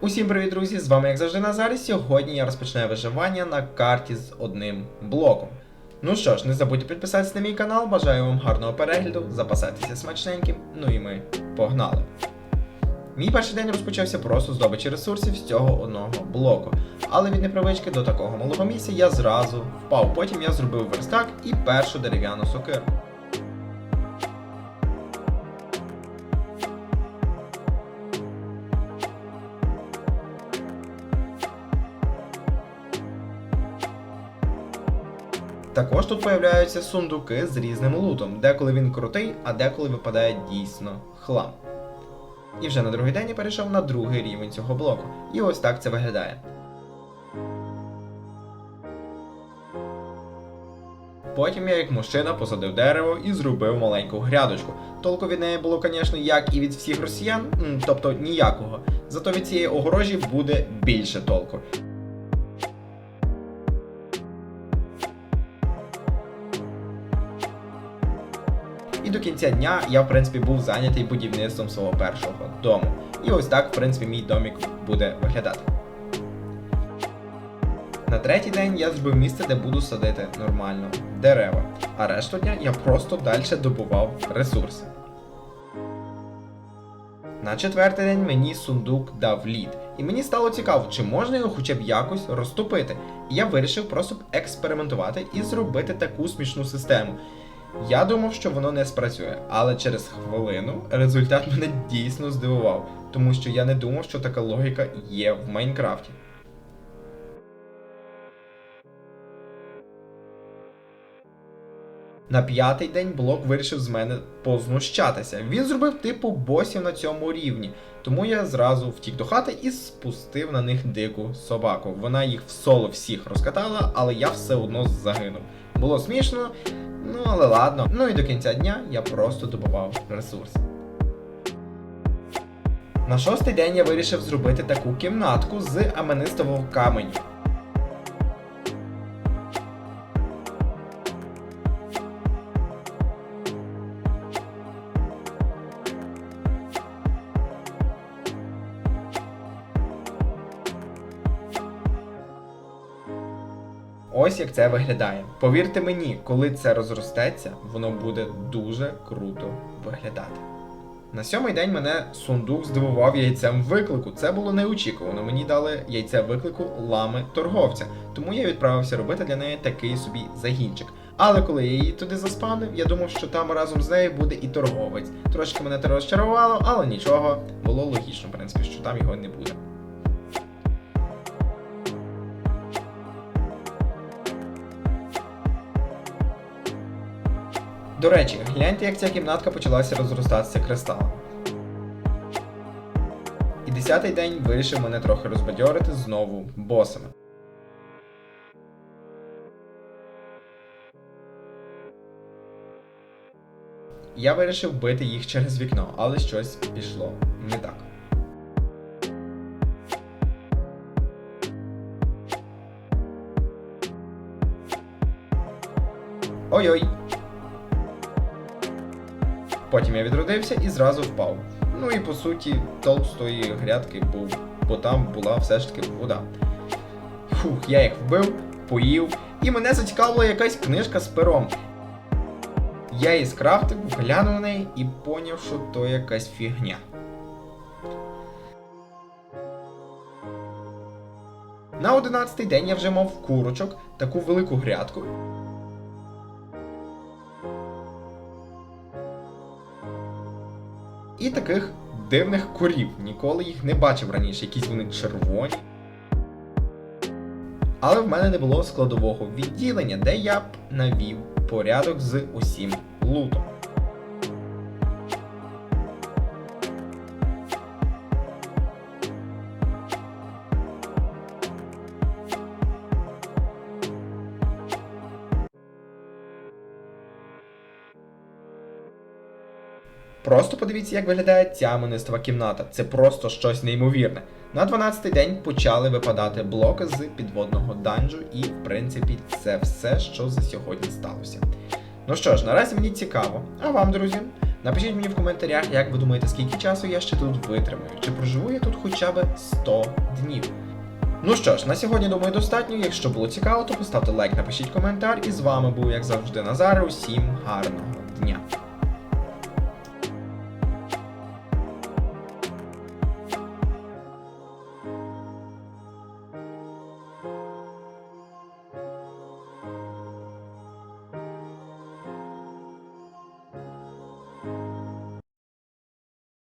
Усім привіт, друзі! З вами, як завжди, Назар. і Сьогодні я розпочинаю виживання на карті з одним блоком. Ну що ж, не забудьте підписатися на мій канал, бажаю вам гарного перегляду, запасайтеся смачненьким, ну і ми погнали. Мій перший день розпочався просто здобичі ресурсів з цього одного блоку. Але від непривички до такого малого місця я зразу впав. Потім я зробив верстак і першу дерев'яну сокиру. Також тут появляються сундуки з різним лутом, деколи він крутий, а деколи випадає дійсно хлам. І вже на другий день я перейшов на другий рівень цього блоку. І ось так це виглядає. Потім я, як мужчина, посадив дерево і зробив маленьку грядочку. Толку від неї було, звісно, як і від всіх росіян, тобто ніякого. Зато від цієї огорожі буде більше толку. І до кінця дня я, в принципі, був зайнятий будівництвом свого першого дому. І ось так, в принципі, мій домік буде виглядати. На третій день я зробив місце, де буду садити нормально дерева. А решту дня я просто далі добував ресурси. На четвертий день мені сундук дав лід, і мені стало цікаво, чи можна його хоча б якось розтопити. І я вирішив просто експериментувати і зробити таку смішну систему. Я думав, що воно не спрацює, але через хвилину результат мене дійсно здивував, тому що я не думав, що така логіка є в Майнкрафті. На п'ятий день блок вирішив з мене познущатися. Він зробив типу босів на цьому рівні, тому я зразу втік до хати і спустив на них дику собаку. Вона їх в соло всіх розкатала, але я все одно загинув. Було смішно, ну але ладно. Ну і до кінця дня я просто добував ресурс. На шостий день я вирішив зробити таку кімнатку з аменистового каменю. Ось як це виглядає. Повірте мені, коли це розростеться, воно буде дуже круто виглядати. На сьомий день мене сундук здивував яйцем виклику. Це було неочікувано. Мені дали яйце виклику лами торговця, тому я відправився робити для неї такий собі загінчик. Але коли я її туди заспавнив, я думав, що там разом з нею буде і торговець. Трошки мене це розчарувало, але нічого, було логічно, в принципі, що там його не буде. До речі, гляньте, як ця кімнатка почалася розростатися кристалами. І десятий день вирішив мене трохи розбадьорити знову босами. Я вирішив бити їх через вікно, але щось пішло не так. Ой-ой! Потім я відродився і зразу впав. Ну і по суті, толк з тої грядки був, бо там була все ж таки вода. Фух, я їх вбив, поїв, і мене зацікавила якась книжка з пером. Я її скрафтив, глянув на неї і поняв, що то якась фігня. На одинадцятий день я вже мав курочок, таку велику грядку. І таких дивних корів. Ніколи їх не бачив раніше, якісь вони червоні. Але в мене не було складового відділення, де я б навів порядок з усім лутом. Просто подивіться, як виглядає ця монистова кімната. Це просто щось неймовірне. На 12-й день почали випадати блоки з підводного данжу, і, в принципі, це все, що за сьогодні сталося. Ну що ж, наразі мені цікаво, а вам, друзі? Напишіть мені в коментарях, як ви думаєте, скільки часу я ще тут витримаю, чи проживу я тут хоча б 100 днів. Ну що ж, на сьогодні думаю достатньо. Якщо було цікаво, то поставте лайк, напишіть коментар. І з вами був, як завжди, Назар. Усім гарного дня.